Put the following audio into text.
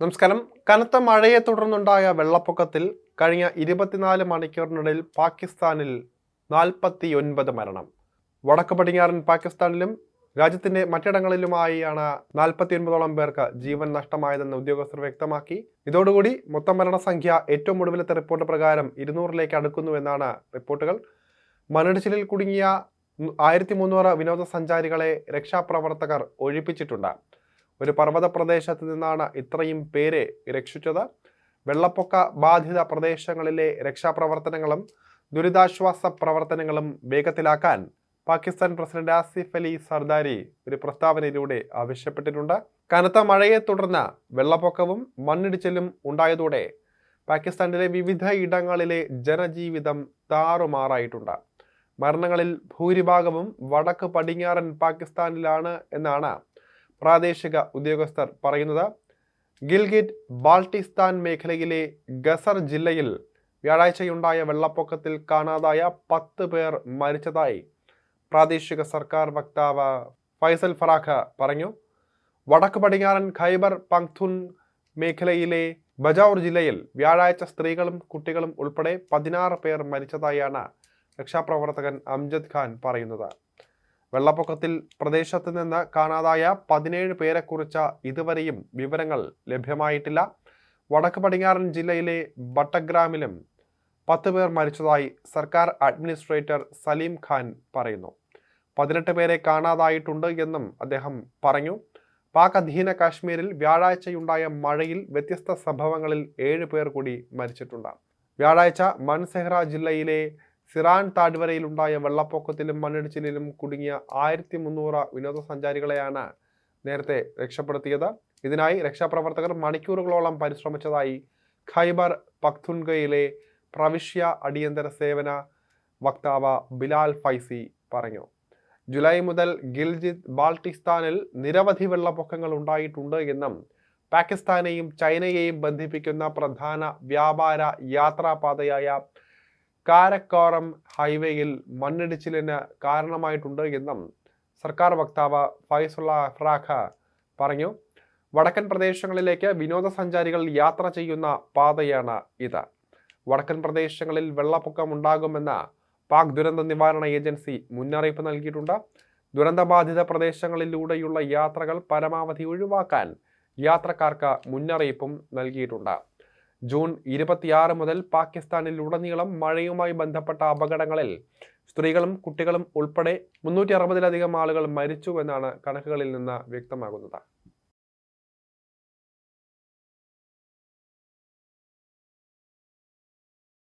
നമസ്കാരം. കനത്ത മഴയെ തുടർന്നുണ്ടായ വെള്ളപ്പൊക്കത്തിൽ കഴിഞ്ഞ ഇരുപത്തിനാല് മണിക്കൂറിനിടയിൽ പാകിസ്ഥാനിൽ നാൽപ്പത്തി ഒൻപത് മരണം. വടക്ക് പടിഞ്ഞാറൻ പാകിസ്ഥാനിലും രാജ്യത്തിന്റെ മറ്റിടങ്ങളിലുമായാണ് നാൽപ്പത്തി ഒൻപതോളം പേർക്ക് ജീവൻ നഷ്ടമായതെന്ന് ഉദ്യോഗസ്ഥർ വ്യക്തമാക്കി. ഇതോടുകൂടി മൊത്തം മരണസംഖ്യ ഏറ്റവും ഒടുവിലത്തെ റിപ്പോർട്ട് പ്രകാരം ഇരുന്നൂറിലേക്ക് അടുക്കുന്നുവെന്നാണ് റിപ്പോർട്ടുകൾ. മണ്ണിടിച്ചിലിൽ കുടുങ്ങിയ ആയിരത്തി മുന്നൂറ് വിനോദസഞ്ചാരികളെ രക്ഷാപ്രവർത്തകർ ഒഴിപ്പിച്ചിട്ടുണ്ട്. ഒരു പർവത പ്രദേശത്ത് നിന്നാണ് ഇത്രയും പേരെ രക്ഷിച്ചത്. വെള്ളപ്പൊക്ക ബാധിത പ്രദേശങ്ങളിലെ രക്ഷാപ്രവർത്തനങ്ങളും ദുരിതാശ്വാസ പ്രവർത്തനങ്ങളും വേഗത്തിലാക്കാൻ പാകിസ്ഥാൻ പ്രസിഡന്റ് ആസിഫ് അലി സർദാരി ഒരു പ്രസ്താവനയിലൂടെ ആവശ്യപ്പെട്ടിട്ടുണ്ട്. കനത്ത മഴയെ തുടർന്ന് വെള്ളപ്പൊക്കവും മണ്ണിടിച്ചിലും ഉണ്ടായതോടെ പാകിസ്ഥാനിലെ വിവിധ ഇടങ്ങളിലെ ജനജീവിതം താറുമാറായിട്ടുണ്ട്. മരണങ്ങളിൽ ഭൂരിഭാഗവും വടക്ക് പടിഞ്ഞാറൻ പാകിസ്ഥാനിലാണ് എന്നാണ് പ്രാദേശിക ഉദ്യോഗസ്ഥർ പറയുന്നത് ഗിൽഗിറ്റ് ബാൾട്ടിസ്ഥാൻ മേഖലയിലെ ഗസർ ജില്ലയിൽ വ്യാഴാഴ്ചയുണ്ടായ വെള്ളപ്പൊക്കത്തിൽ കാണാതായ പത്ത് പേർ മരിച്ചതായി പ്രാദേശിക സർക്കാർ വക്താവ് ഫൈസൽ ഫറാഖ പറഞ്ഞു. വടക്ക് പടിഞ്ഞാറൻ ഖൈബർ പങ്തുൻ മേഖലയിലെ ബജൌർ ജില്ലയിൽ വ്യാഴാഴ്ച സ്ത്രീകളും കുട്ടികളും ഉൾപ്പെടെ പതിനാറ് പേർ മരിച്ചതായാണ് രക്ഷാപ്രവർത്തകൻ അംജദ് ഖാൻ പറയുന്നത്. വെള്ളപ്പൊക്കത്തിൽ പ്രദേശത്ത് നിന്ന് കാണാതായ പതിനേഴ് പേരെക്കുറിച്ച ഇതുവരെയും വിവരങ്ങൾ ലഭ്യമായിട്ടില്ല. വടക്ക് പടിഞ്ഞാറൻ ജില്ലയിലെ ബട്ടഗ്രാമിലും പത്ത് പേർ മരിച്ചതായി സർക്കാർ അഡ്മിനിസ്ട്രേറ്റർ സലീം ഖാൻ പറയുന്നു. പതിനെട്ട് പേരെ കാണാതായിട്ടുണ്ട് എന്നും അദ്ദേഹം പറഞ്ഞു. പാക് അധീന കാശ്മീരിൽ വ്യാഴാഴ്ചയുണ്ടായ മഴയിൽ വ്യത്യസ്ത സംഭവങ്ങളിൽ ഏഴ് പേർ കൂടി മരിച്ചിട്ടുണ്ട്. വ്യാഴാഴ്ച മൻസെഹ്റ ജില്ലയിലെ സിറാൻ താഴ്വരയിലുണ്ടായ വെള്ളപ്പൊക്കത്തിലും മണ്ണിടിച്ചിലിലും കുടുങ്ങിയ ആയിരത്തി മുന്നൂറ് വിനോദസഞ്ചാരികളെയാണ് നേരത്തെ രക്ഷപ്പെടുത്തിയത്. ഇതിനായി രക്ഷാപ്രവർത്തകർ മണിക്കൂറുകളോളം പരിശ്രമിച്ചതായി ഖൈബർ പഖ്തുൻഗയിലെ പ്രവിശ്യ അടിയന്തര സേവന വക്താവ് ബിലാൽ ഫൈസി പറഞ്ഞു. ജൂലൈ മുതൽ ഗിൽജിത് ബാൾട്ടിസ്ഥാനിൽ നിരവധി വെള്ളപ്പൊക്കങ്ങൾ ഉണ്ടായിട്ടുണ്ട് എന്നും പാകിസ്ഥാനെയും ചൈനയെയും ബന്ധിപ്പിക്കുന്ന പ്രധാന വ്യാപാര യാത്രാപാതയായ കാരക്കോറം ഹൈവേയിൽ മണ്ണിടിച്ചിലിന് കാരണമായിട്ടുണ്ട് എന്നും സർക്കാർ വക്താവ് ഫൈസുള്ള അഫ്രാഖ പറഞ്ഞു. വടക്കൻ പ്രദേശങ്ങളിലേക്ക് വിനോദസഞ്ചാരികൾ യാത്ര ചെയ്യുന്ന പാതയാണ് ഇത്. വടക്കൻ പ്രദേശങ്ങളിൽ വെള്ളപ്പൊക്കം ഉണ്ടാകുമെന്ന് പാക് ദുരന്ത നിവാരണ ഏജൻസി മുന്നറിയിപ്പ് നൽകിയിട്ടുണ്ട്. ദുരന്തബാധിത പ്രദേശങ്ങളിലൂടെയുള്ള യാത്രകൾ പരമാവധി ഒഴിവാക്കാൻ യാത്രക്കാർക്ക് മുന്നറിയിപ്പും നൽകിയിട്ടുണ്ട്. ജൂൺ ഇരുപത്തിയാറ് മുതൽ പാകിസ്ഥാനിൽ ഉടനീളം മഴയുമായി ബന്ധപ്പെട്ട അപകടങ്ങളിൽ സ്ത്രീകളും കുട്ടികളും ഉൾപ്പെടെ മുന്നൂറ്റി അറുപതിലധികം ആളുകൾ മരിച്ചു എന്നാണ് കണക്കുകളിൽ നിന്ന് വ്യക്തമാകുന്നത്.